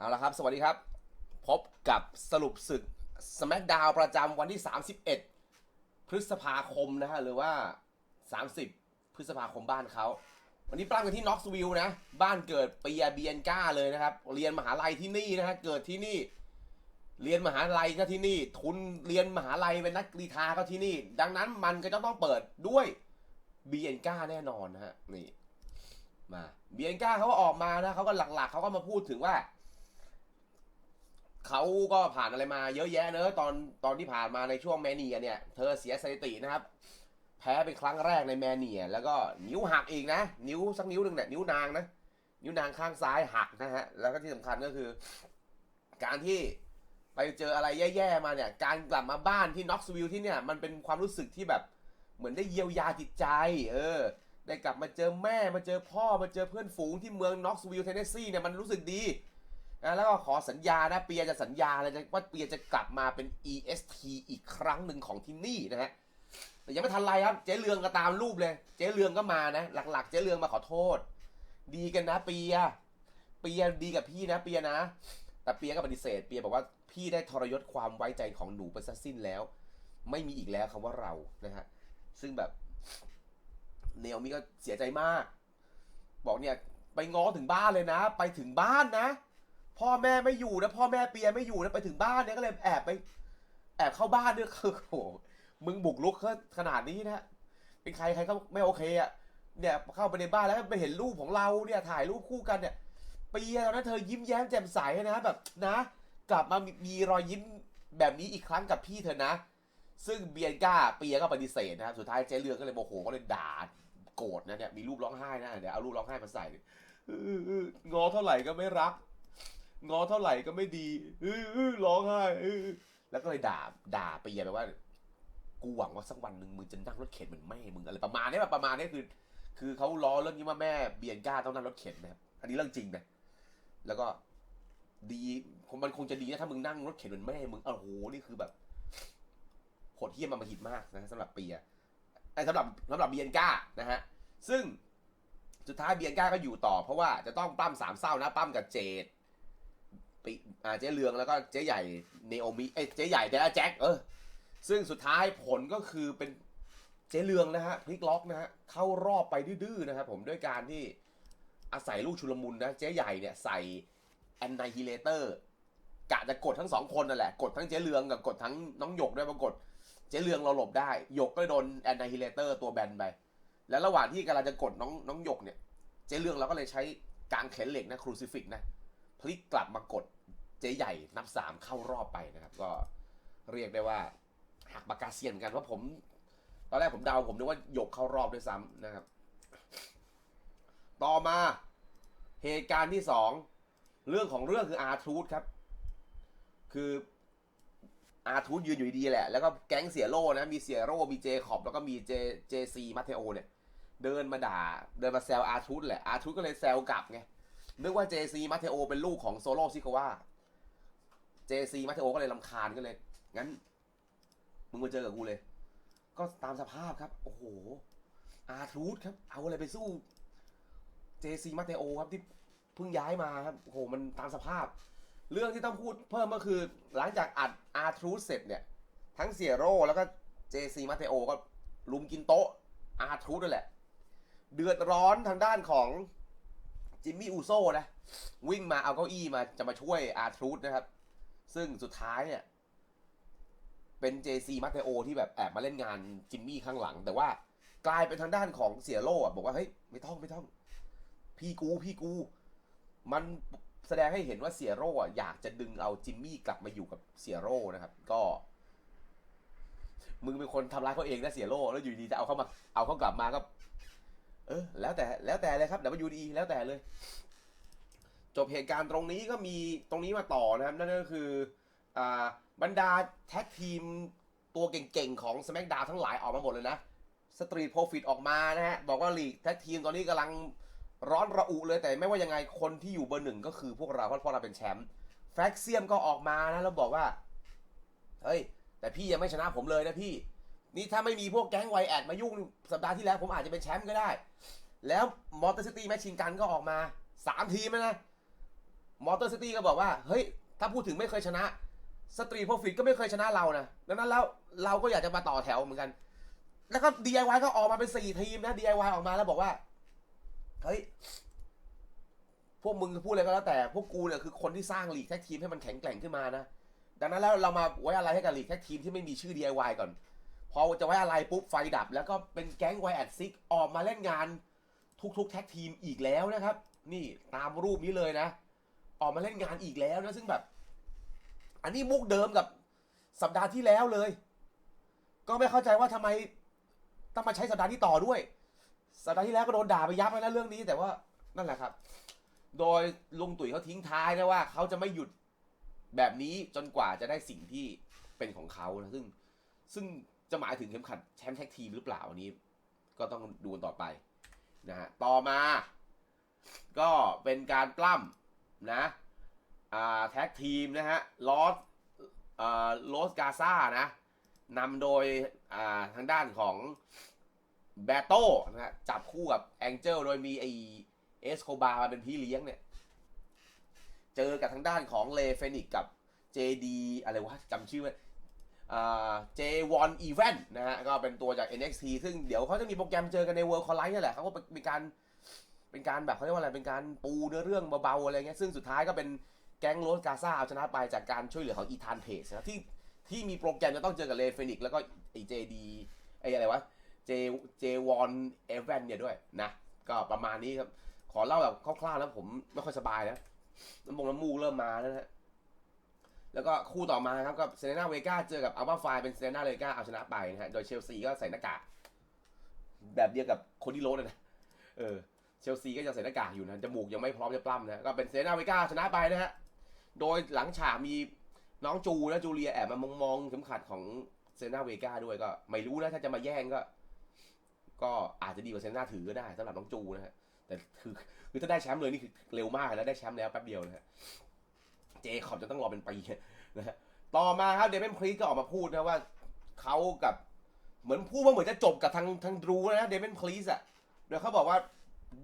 เอาละครับ สวัสดีครับ พบกับสรุปศึก SmackDown ประจำวันที่ 31 พฤษภาคมนะฮะ หรือว่า 30 พฤษภาคมบ้านเขา วันนี้ปล้ำกันที่น็อกซ์วิลนะ บ้านเกิดปียเบียนก้าเลยนะครับ เรียนมหาลัยที่นี่นะฮะ เกิดที่นี่ เรียนมหาลัยก็ที่นี่ ทุนเรียนมหาลัยเป็นนักกรีฑาก็ที่นี่ ดังนั้นมันก็จะต้องเปิดด้วยเบียนก้าแน่นอนนะฮะ นี่ มา เบียนก้าเขาก็ออกมานะเขาก็หลักๆเขาก็มาพูดถึงว่า เขาก็ผ่านอะไรมาเยอะแยะเนอะตอนตอนที่ผ่านมาในช่วงแมเนียเนี่ย เธอเสียสถิตินะครับ แพ้เป็นครั้งแรกในแมเนีย แล้วก็นิ้วหักอีกนะ นิ้วสักนิ้วหนึ่งเนี่ยนิ้วนางนะ นิ้วนางข้างซ้ายหักนะฮะ แล้วก็ที่สำคัญก็คือ การที่ไปเจออะไรแย่ๆมาเนี่ย การกลับมาบ้านที่น็อกซ์วิลที่เนี่ย มันเป็นความรู้สึกที่แบบเหมือนได้เยียวยาจิตใจ เออ ได้กลับมาเจอแม่มาเจอพ่อมาเจอเพื่อนฝูงที่เมืองน็อกซ์วิลเทนเนสซีเนี่ยมันรู้สึกดี นะแล้วก็ขอสัญญานะเปียจะสัญญาเลยว่าเปียจะกลับมาเป็น EST อีกครั้งหนึ่งของที่นี่นะฮะแต่ยังไม่ทันไรครับ เจ๊เรืองก็ตามรูปเลย เจ๊เรืองก็มานะ หลัก ๆ เจ๊เรืองมาขอโทษ ดีกันนะ เปีย เปียดีกับพี่นะ เปียนะ แต่เปียก็ปฏิเสธ เปียบอกว่าพี่ได้ทรยศความไว้ใจของหนูไปซะสิ้นแล้ว ไม่มีอีกแล้วคำว่าเรานะฮะซึ่งแบบเนลมี่ก็เสียใจมาก บอกเนี่ยไปง้อถึงบ้านเลยนะ ไปถึงบ้านนะ พ่อแม่ไม่อยู่นะพ่อแม่เปียไม่อยู่นะไปถึงบ้านเนี่ยก็เลยแอบไปแอบเข้าบ้านด้วยคือโอ้โหมึงบุกลุกขนาดนี้นะเป็นใครใครก็ไม่โอเคอะเนี่ยเข้าไปในบ้านแล้วไปเห็นรูปของเราเนี่ยถ่ายรูปคู่กันเนี่ยปีตอนนั้นเธอยิ้มแย้มแจ่มใสนะแบบนะ กลับมามีมีรอยยิ้มแบบนี้อีกครั้งกับพี่เธอนะ ซึ่งเบียนก้าเปียก็ปฏิเสธนะครับสุดท้ายเจ๊เรืองก็เลยโมโหก็เลยด่าโกรธนะเนี่ยมีรูปร้องไห้นะเดี๋ยวเอารูปร้องไห้มาใส่ดิอื้ออื้องอเท่าไหร่ก็ไม่รัก งอเท่าไหร่ก็ไม่ดีอื้อร้องไห้อื้อแล้วก็เลยด่าด่าเปียไปว่า กูหวังว่าสักวันหนึ่งมึงจะนั่งรถเข็นเหมือนแม่มึงอะไรประมาณนี้แบบประมาณนี้คือ คือเขาล้อเรื่องนี้ว่าแม่เบียนก้าต้องนั่งรถเข็นนะครับอันนี้เรื่องจริงนะแล้วก็ดีมันคงจะดีนะถ้ามึงนั่งรถเข็นเหมือนแม่มึงโอ้โหนี่คือแบบโหดเหี้ยมมาหิดมากนะสำหรับเปียไอ้สำหรับสำหรับเบียนก้านะฮะซึ่งสุดท้ายเบียนก้าก็อยู่ต่อเพราะว่าจะต้องปั้มสามเศร้านะปั้มกับเจด ปีอ่าเจ๊เรืองแล้วก็เจ๊ใหญ่เนโอมิเอ้ยเจ๊ใหญ่เดลแจ็คเออซึ่งสุดท้ายผลก็คือเป็นเจ๊เรืองนะฮะพลิกล็อกนะฮะเข้ารอบไปดื้อๆนะครับผมด้วยการที่อาศัยลูกชุลมุนนะเจ๊ใหญ่เนี่ยใส่แอนไนฮิเลเตอร์กะจะกดทั้งสองคนนั่นแหละ กดทั้งเจ๊เรืองกับกดทั้งน้องหยกด้วยปรากฏเจ๊เรืองเราหลบได้หยกก็โดนแอนไนฮิเลเตอร์ตัวแบนไป แล้วระหว่างที่กำลังจะกดน้องน้องหยกเนี่ย เจ๊เรืองเราก็เลยใช้กางเขนเหล็กนะครูซิฟิกนะ พลิกกลับมากดเจ๊ใหญ่นับสามเข้ารอบไปนะครับ ก็เรียกได้ว่าหักปากกาเซียนเหมือนกันเพราะผม ตอนแรกผมเดาผมนึกว่าหยกเข้ารอบด้วยซ้ำนะครับ ต่อมาเหตุการณ์ที่สองเรื่องของเรื่องคืออาร์ทูธครับ คืออาร์ทูธยืนอยู่ดีแหละ แล้วก็แก๊งเสียโร่นะ มีเสียโร่มีเจคอบแล้วก็มีเจเจซีมาเทโอเนี่ย เดินมาด่า เดินมาแซวอาร์ทูธแหละอาร์ทูธก็เลยแซวกลับไง นึกว่าเจซีมาเทโอเป็นลูกของโซโล่ซิโควาเจซีมาเทโอก็เลยลำคาญก็เลย งั้น มึงมาเจอกับกูเลย ก็ตามสภาพครับ โอ้โห อาร์ทูธครับ เอาอะไรไปสู้เจซีมาเทโอครับที่เพิ่งย้ายมาครับ โอ้โห มันตามสภาพ เรื่องที่ต้องพูดเพิ่มก็คือ หลังจากอัดอาร์ทูธเสร็จเนี่ย ทั้งเสียโร่แล้วก็เจซีมาเทโอก็ลุมกินโต๊ะอาร์ทูธนั่นแหละ เดือดร้อนทางด้านของ จิมมี่อูโซนะ วิ่งมาเอาเก้าอี้มาจะมาช่วยอาร์ทูธนะครับ ซึ่งสุดท้ายเนี่ย เป็นเจซีมาเทโอที่แบบแอบมาเล่นงานจิมมี่ข้างหลัง แต่ว่ากลายเป็นทางด้านของเสียโร่อะบอกว่าเฮ้ยไม่ต้องไม่ต้อง พี่กูพี่กู มันแสดงให้เห็นว่าเสียโร่อะอยากจะดึงเอาจิมมี่กลับมาอยู่กับเสียโร่นะครับ ก็ มึงเป็นคนทำร้ายเขาเองนะเสียโร่แล้วอยู่ดีจะเอาเขามาเอาเขากลับมาก็ เออแล้วแต่แล้วแต่เลยครับแต่ว่ายูดีแล้วแต่เลย จบเหตุการณ์ตรงนี้ก็มีตรงนี้มาต่อนะครับ นั่นก็คืออ่าบรรดาแท็กทีมตัวเก่งๆ ของ SmackDown ทั้งหลายออกมาหมดเลยนะสตรีทโปรฟิตออกมานะฮะ บอกว่าลีกแท็กทีมตอนนี้กำลังร้อนระอุเลยแต่ไม่ว่ายังไงคนที่อยู่เบอร์หนึ่งก็คือพวกเราเพราะพวกเราเป็นแชมป์แฟกเซียมก็ออกมานะแล้วบอกว่า เฮ้ย แต่พี่ยังไม่ชนะผมเลยนะพี่ นี่ถ้าไม่มีพวกแก๊งไวแอดมายุ่งสัปดาห์ที่แล้วผมอาจจะเป็นแชมป์ก็ได้ แล้วมอเตอร์ซิตี้แมชชิงกันก็ออกมาสามทีมนะ มอเตอร์ซิตี้ก็บอกว่า เฮ้ย ถ้าพูดถึงไม่เคยชนะ สตรีทโปรฟิตก็ไม่เคยชนะเรานะดังนั้นแล้วเราก็อยากจะมาต่อแถวเหมือนกัน แล้วก็ DIY ก็ออกมาเป็นสี่ทีมนะ DIY ออกมาแล้วบอกว่า เฮ้ย พวกมึงพูดอะไรก็แล้วแต่ พวกกูเนี่ยคือคนที่สร้างลีกแท็กทีมให้มันแข็งแกร่งขึ้นมานะ ดังนั้นแล้วเรามาไว้อะไรให้กับลีกแท็กทีมที่ไม่มีชื่อ DIY ก่อน พอจะไว้อะไรปุ๊บไฟดับ แล้วก็เป็นแก๊งไวแอดซิกออกมาเล่นงานทุกๆแท็กทีมอีกแล้วนะครับ นี่ตามรูปนี้เลยนะ ออกมาเล่นงานอีกแล้วนะซึ่งแบบ อันนี้มุกเดิมกับสัปดาห์ที่แล้วเลย ก็ไม่เข้าใจว่าทำไมต้องมาใช้สัปดาห์ที่ต่อด้วย สัปดาห์ที่แล้วก็โดนด่าไปยับแล้วนะเรื่องนี้แต่ว่านั่นแหละครับ โดยลุงตุ๋ยเขาทิ้งท้ายนะว่าเขาจะไม่หยุดแบบนี้จนกว่าจะได้สิ่งที่เป็นของเขานะซึ่งซึ่ง จะหมายถึงเข็มขัดแชมป์แท็กทีมหรือเปล่าอันนี้ ก็ต้องดูต่อไปนะฮะต่อมา ก็เป็นการปล้ำนะอ่าแท็กทีมนะฮะลอสอ่าโลสกาซานะนำโดยอ่าทางด้านของแบตโต้นะฮะจับคู่กับแองเจิลโดยมีไอเอสโคบามาเป็นพี่เลี้ยงเนี่ย เจอกับทางด้านของเลเฟนิกกับ JD อะไรวะจำชื่อไม่ อ่า J1 Event นะฮะก็เป็นตัวจาก NXT ซึ่งเดี๋ยวเขาจะมีโปรแกรมเจอกันใน World Collide นี่แหละเขาก็เป็นการเป็นการแบบเขาเรียกว่าอะไรเป็นการปูเนื้อเรื่องเบาๆอะไรเงี้ยซึ่งสุดท้ายก็เป็นแก๊งโรสกาซาเอาชนะไปจากการช่วยเหลือของอีธานเพสนะที่ที่มีโปรแกรมจะต้องเจอกับเลเฟนิกแล้วก็ไอ JD ไออะไรวะ J J1 Event เวนเนี่ยด้วยนะก็ประมาณนี้ครับ ขอเล่าแบบคร่าวๆแล้วผมไม่ค่อยสบายแล้วน้ำมงน้ำมูกเริ่มมาแล้วนะ แล้วก็คู่ต่อมาครับก็เซเลนาเวกาเจอกับอัลบาไฟเป็นเซเลนาเวกาเอาชนะไปนะฮะ โดยเชลซีก็ใส่หน้ากากแบบเดียวกับคนที่โรสนะ เออ เชลซีก็จะใส่หน้ากากอยู่นะ จมูกยังไม่พร้อมจะปล้ำนะ ก็เป็นเซเลนาเวกาชนะไปนะฮะ โดยหลังฉากมีน้องจูนะจูเลียแอบมามองมองๆเข็มขัดของเซเลนาเวกาด้วยก็ ไม่รู้นะถ้าจะมาแย่งก็ ก็อาจจะดีกว่าเซเลนาถือก็ได้สำหรับน้องจูนะฮะ แต่คือคือถ้าได้แชมป์เลยนี่คือเร็วมากแล้วได้แชมป์แล้วแป๊บเดียวนะฮะ เจคอบจะต้องรอเป็นปีนะฮะต่อมาครับเดวินพรีสก็ออกมาพูดนะว่าเขากับเหมือนพูดว่าเหมือนจะจบกับทางทางดูนะเดวินพรีสอะโดยเขาบอกว่า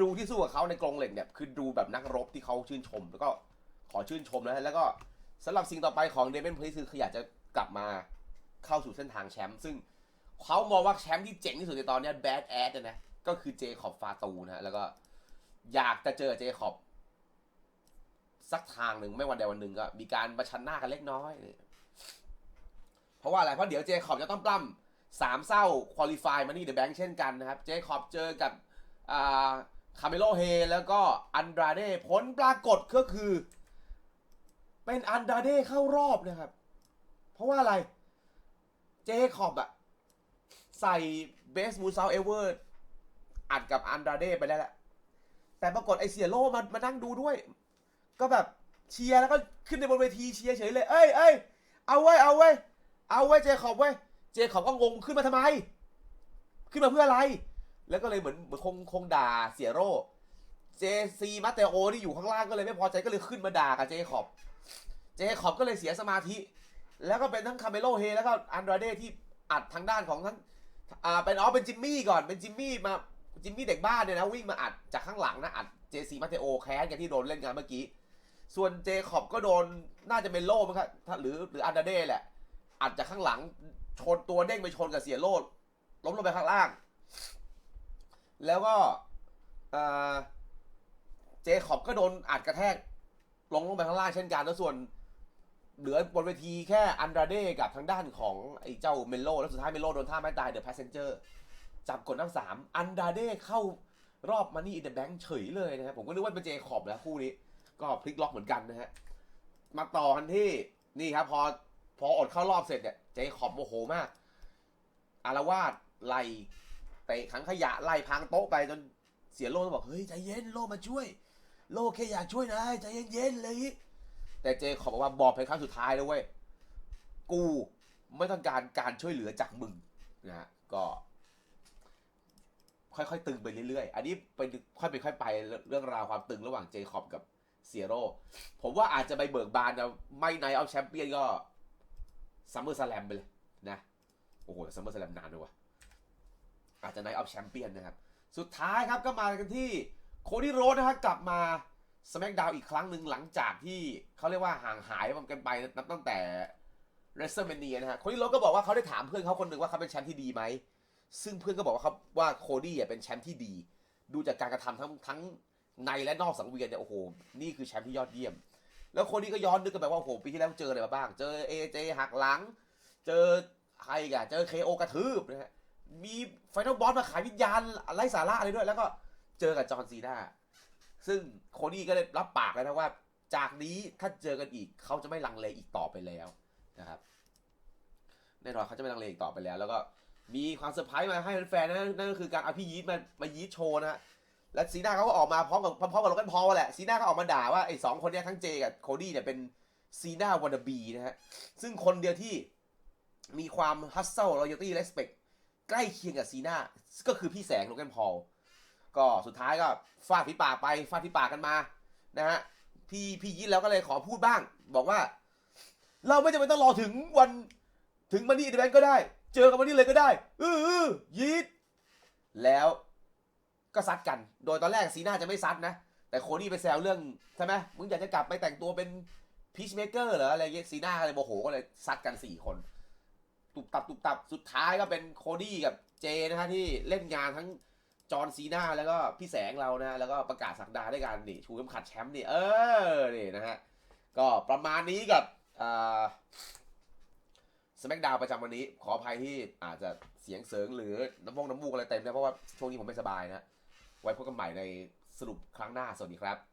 ดูที่สู้กับเขาในกรงเหล็กเนี่ยคือดูแบบนักรบที่เขาชื่นชม แล้วก็ขอชื่นชมนะฮะแล้วก็สำหรับสิ่งต่อไปของเดวินพรีสคืออยากจะกลับมาเข้าสู่เส้นทางแชมป์ซึ่งเขามองว่าแชมป์ที่เจ๋งที่สุดในตอนนี้แบดแอดนะก็คือเจคอบฟาตูนะฮะแล้วก็อยากจะเจอเจคอบ สักทางหนึ่งไม่วันใดวันหนึ่งก็ มีการประชันหน้ากันเล็กน้อย เพราะว่าอะไรเพราะเดี๋ยวเจคอบจะต้องปล้ำสามเศร้าคุริฟายมานี่เดอะแบงค์เช่นกันนะครับ เจคอบเจอกับอ่าคาเมโลเฮแล้วก็อันดราเดผลปรากฏก็คือ เป็นอันดราเดเข้ารอบนะครับ เพราะว่าอะไร เจคอบอะใส่เบสมูซาวเอเวอร์อัดกับอันดราเดไปแล้วแหละแต่ปรากฏไอเสียโลมามานั่งดูด้วย ก็แบบเชียร์แล้วก็ขึ้นในบนเวทีเชียร์เฉยเลย เอ้ยเอ้ยเอาไว้เอาไว้เอาไว้เจคอบไว้เจคอบก็งงขึ้นมาทำไม ขึ้นมาเพื่ออะไร แล้วก็เลยเหมือนเหมือนคงคงด่าเสียโร่เจซีมาเตโอที่อยู่ข้างล่างก็เลยไม่พอใจก็เลยขึ้นมาด่ากับเจคอบ เจคอบก็เลยเสียสมาธิ แล้วก็เป็นทั้งคาเมโลเฮแล้วก็อันดราเดที่อัดทางด้านของทั้งอ่าเป็นอ๋อเป็นจิมมี่ก่อนเป็นจิมมี่มาจิมมี่เด็กบ้านเนี่ยนะวิ่งมาอัดจากข้างหลังนะอัดเจซีมาเตโอแคสกันที่โดนเล่นงานเมื่อกี้ ส่วนเจคอบก็โดนน่าจะเป็นโล่มั้งครับหรือหรืออันดาเด้แหละอัดจากข้างหลังชนตัวเด้งไปชนกับเสียโลดล้มลงไปข้างล่าง แล้วก็เจคอบก็โดนอัดกระแทกลงลงไปข้างล่างเช่นกันแล้วส่วน เหลือบนเวทีแค่อันดราเด้กับทางด้านของไอ้เจ้าเมโล แล้วสุดท้ายเมโลโดนท่าไม้ตายเดอะแพสเซนเจอร์จับกดทั้งสามอันดาเด้เข้ารอบมานี่อินเดอะแบงค์เฉยเลยนะครับผมก็นึกว่าเป็นเจคอบแล้วคู่นี้ ก็พลิกล็อกเหมือนกันนะฮะ มาต่อกันที่นี่ครับ พอพออดเข้ารอบเสร็จเนี่ยเจคอบโมโหมาก อารวาสไล่เตะขังขยะไล่พังโต๊ะไปจนเสียโล่ต้องบอกเฮ้ยใจเย็นโล่มาช่วย โล่แค่อยากช่วยนะใจเย็นๆเลย แต่เจคอบบอกว่าบอกเป็นครั้งสุดท้ายแล้วเว้ยกูไม่ต้องการการช่วยเหลือจากมึงนะฮะก็ ค่อยๆตึงไปเรื่อยๆ อันนี้ไปค่อยไปค่อยไปเรื่องราวความตึงระหว่างเจคอบกับ เซียโร่ผมว่าอาจจะไปเบิกบานจะไม่ในเอาแชมเปี้ยนก็ซัมเมอร์สแลมไปเลยนะ โอ้โหซัมเมอร์สแลมนานด้วยวะอาจจะในเอาแชมเปี้ยนนะครับ สุดท้ายครับก็มากันที่โคดี้โรสนะครับกลับมาสแม k ดาวอีกครั้งหนึ่งหลังจากที่เขาเรียกว่าห่างหายกันไปนับตั้งแต่ r e s t l m a n i a นะฮะโคดี้โรดก็บอกว่าเขาได้ถามเพื่อนเขาคนหนึ่งว่าเขาเป็นแชมป์ที่ดีไหมซึ่งเพื่อนก็บอกว่าเขาว่าโคดี้อะเป็นแชมป์ที่ดี ดูจากการกระทำทั้งทั้ง ในและนอกสังเวียนเนี่ยโอ้โหนี่คือแชมป์ที่ยอดเยี่ยม แล้วโคดี้ก็ย้อนนึกกันไปว่าโอ้โหปีที่แล้วเจออะไรมาบ้าง เจอเอเจหักหลัง เจอใครกันเจอเคโอกระทืบนะฮะมีไฟนอลบอสมาขายวิญญาณไร้สาระอะไรด้วย แล้วก็เจอกับจอห์นซีนาซึ่งโคดี้ก็ได้รับปากแล้วนะว่า จากนี้ถ้าเจอกันอีกเขาจะไม่ลังเลอีกต่อไปแล้วนะครับแน่นอนเขาจะไม่ลังเลอีกต่อไปแล้ว แล้วก็มีความเซอร์ไพรส์มาให้แฟนๆนะนั่นก็คือการเอาพี่ยีทมามายีทโชว์นะฮะ และซีน่าเขาก็ออกมาพร้อมกับพร้อมกับโลกันพอลแหละซีน่าก็ออกมาด่าว่าไอ้สองคนเนี้ยทั้งเจกับโคดี้เนี่ยเป็นซีน่าวันบีนะฮะซึ่งคนเดียวที่มีความฮัสเซิลรอยัลตี้แลสเปกใกล้เคียงกับซีน่าก็คือพี่แสงโลกันพอลก็สุดท้ายก็ฟาดพี่ปากไปฟาดพี่ปากกันมานะฮะพี่พี่ยีทแล้วก็เลยขอพูดบ้าง บอกว่า เราไม่จำเป็นต้องรอถึงวันถึงมันนี่อีเวนก็ได้ เจอกันวันนี้เลยก็ได้ อือออยีดแล้ว ก็ซัดกัน โดยตอนแรกซีน่าจะไม่ซัดนะ แต่โคนี่ไปแซวเรื่องใช่ไหมมึงอยากจะกลับไปแต่งตัวเป็นพีชเมเกอร์เหรออะไรเงี้ยซีน่าก็เลยโมโหก็เลยซัดกันสี่คน ตุบตับตุบตับสุดท้ายก็เป็นโคดี้กับเจนะฮะที่เล่นงานทั้งจอห์นซีน่าแล้วก็พี่แสงเรานะแล้วก็ประกาศสักดาด้วยกันนี่ชูเข็มขัดแชมป์นี่เออนี่นะฮะก็ประมาณนี้กับสแมกดาวประจำวันนี้ ขออภัยที่อาจจะเสียงเสริงหรือน้ำมงน้ำมูกอะไรเต็มนะเพราะว่าช่วงนี้ผมไม่สบายนะ ไว้พบกันใหม่ในสรุปครั้งหน้า สวัสดีครับ